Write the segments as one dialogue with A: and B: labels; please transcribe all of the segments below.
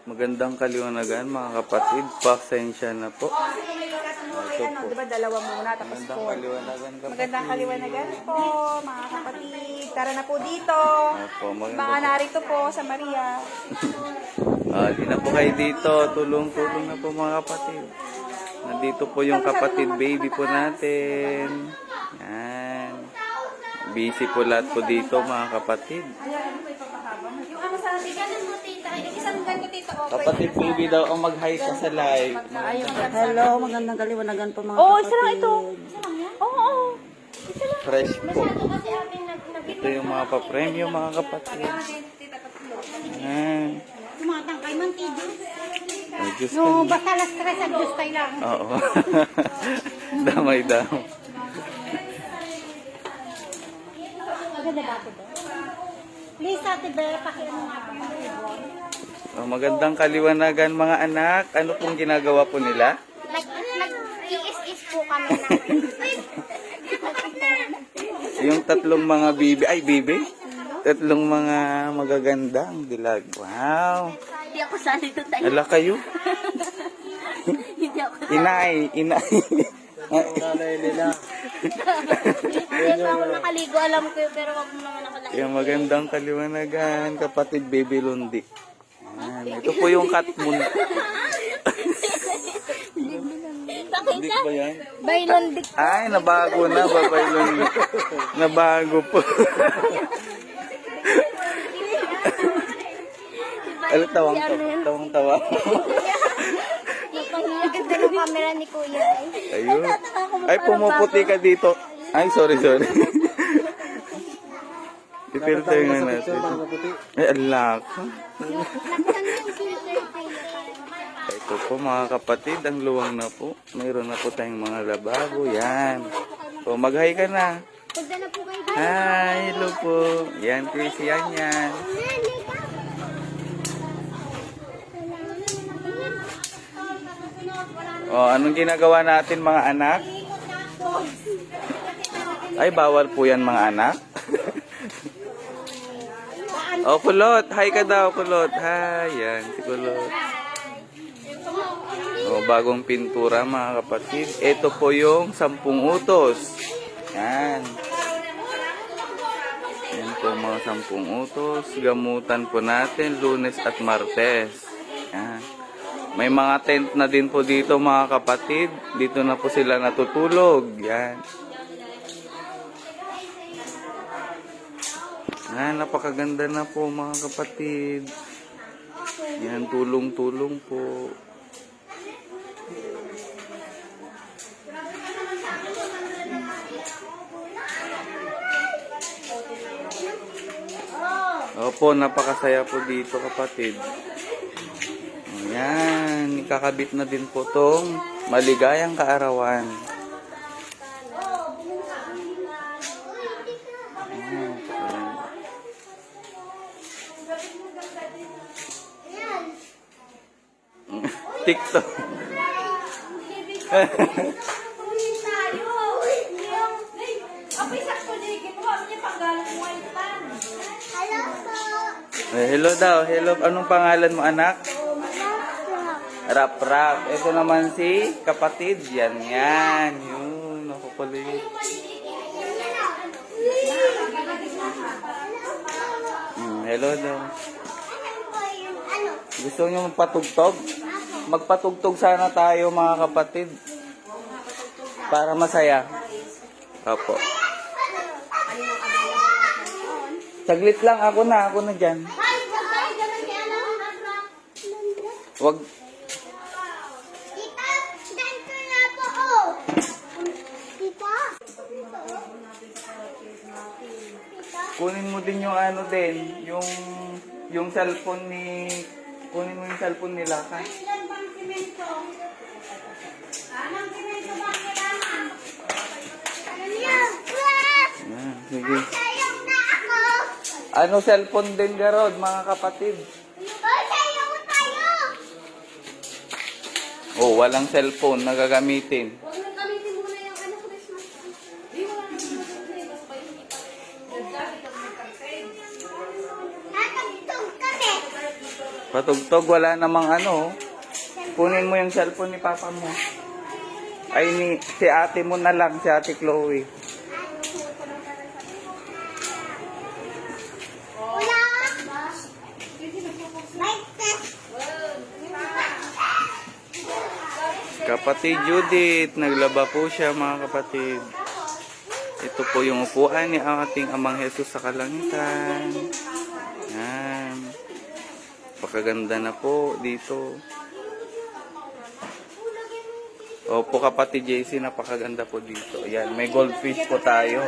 A: Magandang kaliwanagan mga kapatid. Pasensya na po. Ito
B: Ayan,
A: po.
B: di ba dalawa muna tapos
A: Magandang
B: four.
A: kaliwanagan kapatid.
B: Magandang kaliwanagan po, mga kapatid. Tara na po dito.
A: Opo, maganda
B: Mga
A: po.
B: narito po sa Maria.
A: Ah, di na po kayo dito. Tulong-tulong na po mga kapatid. Nandito po yung kapatid baby po natin. Yan. Busy po lahat po dito mga kapatid.
B: Yung ano sa mo, tita. Yung isang ganito, tita. Okay.
A: Kapatid baby daw ang mag-hi ka sa live.
C: Hello, magandang kaliwanagan po mga
B: Oo, oh,
C: kapatid.
B: isa lang ito. Oo, oo.
A: Fresh po. Ito yung mga pa-premyo mga kapatid. Yan.
C: Tumatangkay man, tiyo.
A: Ay, Diyos
C: No, basta las tres at Diyos kailangan.
A: Oo. damay daw.
C: Maganda ba ito ba? Please, Ate Bea, pakiano nga po mga ibon.
A: Oh, magandang kaliwanagan mga anak. Ano pong ginagawa po nila?
D: Nag, nag-iis-is po kami na.
A: Yung tatlong mga bibi. Ay, bibi? Tatlong mga magagandang dilag. Wow.
D: Hindi ako sali ito tayo.
A: Ala kayo.
D: Hindi ako.
A: Inay, inay.
D: Hindi pa ako nakaligo, alam ko yun, pero wag mo naman nakaligo.
A: Yung magandang kaliwanagan, kapatid baby Lundi. Yan. Ito po yung cat moon. Hindi ba yan?
D: Bailon dik.
A: Ay, nabago na, babay Lundi. Nabago po. Ano tawang tawa? Tawang tawa.
D: Ganda ng camera ni Kuya.
A: Ayun. Ay, pumuputi ka dito. Ay, sorry, sorry. I-filter nga natin. Ay, alak.
D: Filter.
A: Ito po mga kapatid, ang luwang na po. Mayroon na po tayong mga lababo. Yan. O, mag-hi ka na. Hi, hello po. Yan, Chris, yan, yan. O, anong ginagawa natin mga anak? Ay, bawal po yan mga anak. O, kulot. Hi ka daw, kulot. Hi, yan, si kulot. O, bagong pintura mga kapatid. Ito po yung sampung utos. Yan. Yan po mga sampung utos. Gamutan po natin lunes at martes. Yan. May mga tent na din po dito mga kapatid. Dito na po sila natutulog. Yan. Yan, napakaganda na po mga kapatid. Yan, tulong-tulong po. Opo, napakasaya po dito kapatid. Ayan, ikakabit na din po tong maligayang kaarawan. TikTok. Eh, hello daw. Hello. Anong pangalan mo, anak? Rap Rap. Ito naman si kapatid. Yan, yan. Yun. Ako pala yun. Hmm, hello daw. Gusto niyo magpatugtog? Magpatugtog sana tayo mga kapatid. Para masaya. Opo. Saglit lang ako na, ako na dyan. Wag,
D: Tita, ganito na po. Tita?
A: kunin mo din yung ano din, yung yung cellphone ni kunin mo yung cellphone nila ka.
D: Yan,
A: sige. Ano cellphone din garod mga kapatid?
D: Oh!
A: Oh, walang cellphone na gagamitin.
D: Huwag na gamitin muna yung ano.
A: Patugtog, wala namang ano. Kunin mo yung cellphone ni Papa mo. Ay, ni, si ate mo na lang, si ate Chloe. Kapatid Judith, naglaba po siya mga kapatid. Ito po yung upuan ni ating Amang Jesus sa kalangitan. Yan. Pakaganda na po dito. Opo kapatid JC, napakaganda po dito. Yan, may goldfish po tayo.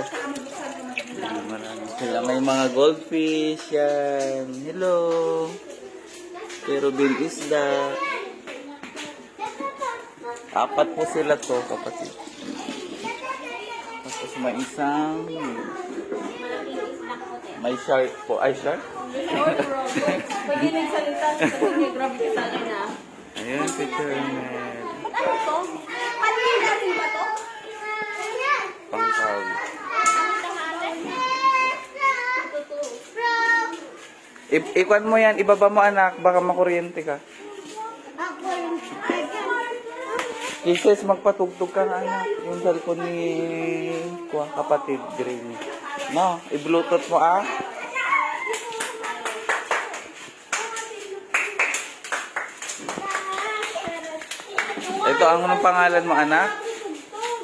A: Yan, marami sila. May mga goldfish. Yan. Hello. Pero bin isda. Apat po sila to, kapatid. Tapos may isang... May shark po. Ay, shark?
B: Pwede nagsalita. Sabi grabe ka sa akin ah.
A: Ayan, si Kermel.
B: Ano to? Panin natin ba to?
A: Pangkaw. I- ikwan mo yan, ibaba mo anak, baka makuryente ka. Kisses, magpatugtog ka nga anak. Yung cellphone ni kuha kapatid, Green. No, i-bluetooth mo ah. Ito, ang anong pangalan mo anak?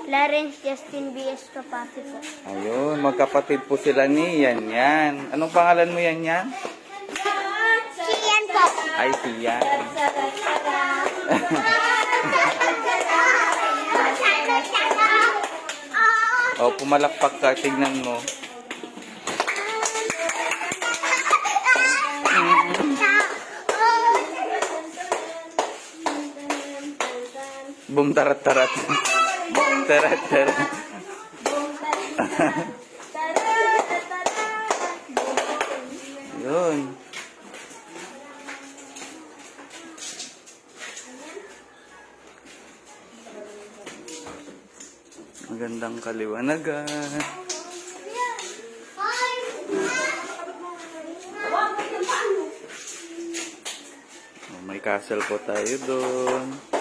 D: Lawrence Justin B.S. Kapati po.
A: Ayun, magkapatid po sila ni Yan Yan. Anong pangalan mo Yan Yan?
D: Si Ian po.
A: Ay, si Yan. O, pumalakpak ka, tignan mo. Bum tarat tarat. tarat tarat. Yun. Magandang kaliwanagan. Oh, may castle po tayo doon.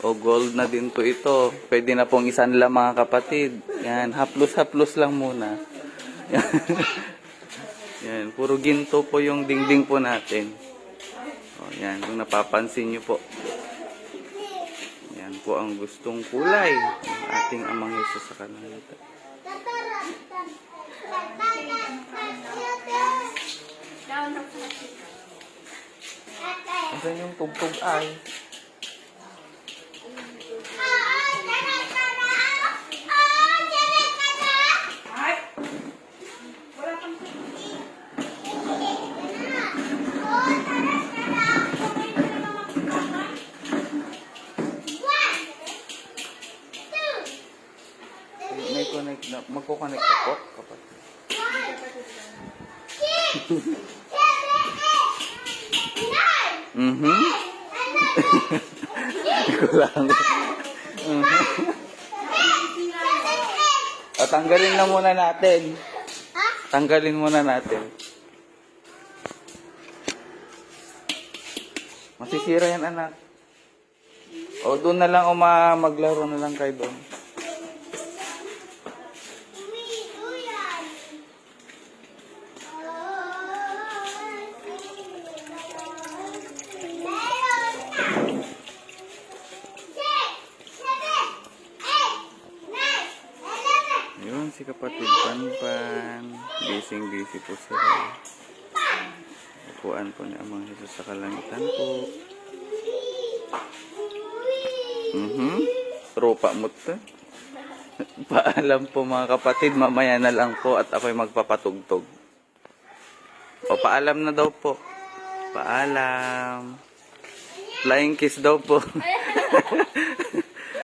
A: O gold na din po ito. Pwede na pong isan lang mga kapatid. Yan, haplos-haplos lang muna. Yan. puro ginto po yung dingding po natin. O yan, kung napapansin nyo po. Yan po ang gustong kulay ng ating amang Yesus sa kalangitan. Asan yung tugtog ay? May connect na. Magko-connect ka po, kapatid. Mhm. Hindi ko lang. Mhm. O, tanggalin na muna natin. Tanggalin muna natin. Masisira yan, anak. O, doon na lang uma maglaro na lang kayo doon. Yun, si kapatid Panpan. Busy po sila. Upuan po ni Amang Jesus sa kalangitan po. Mhm. Tropa mo to. Paalam po mga kapatid, mamaya na lang po at ako'y magpapatugtog. O paalam na daw po. Paalam. Flying kiss daw po.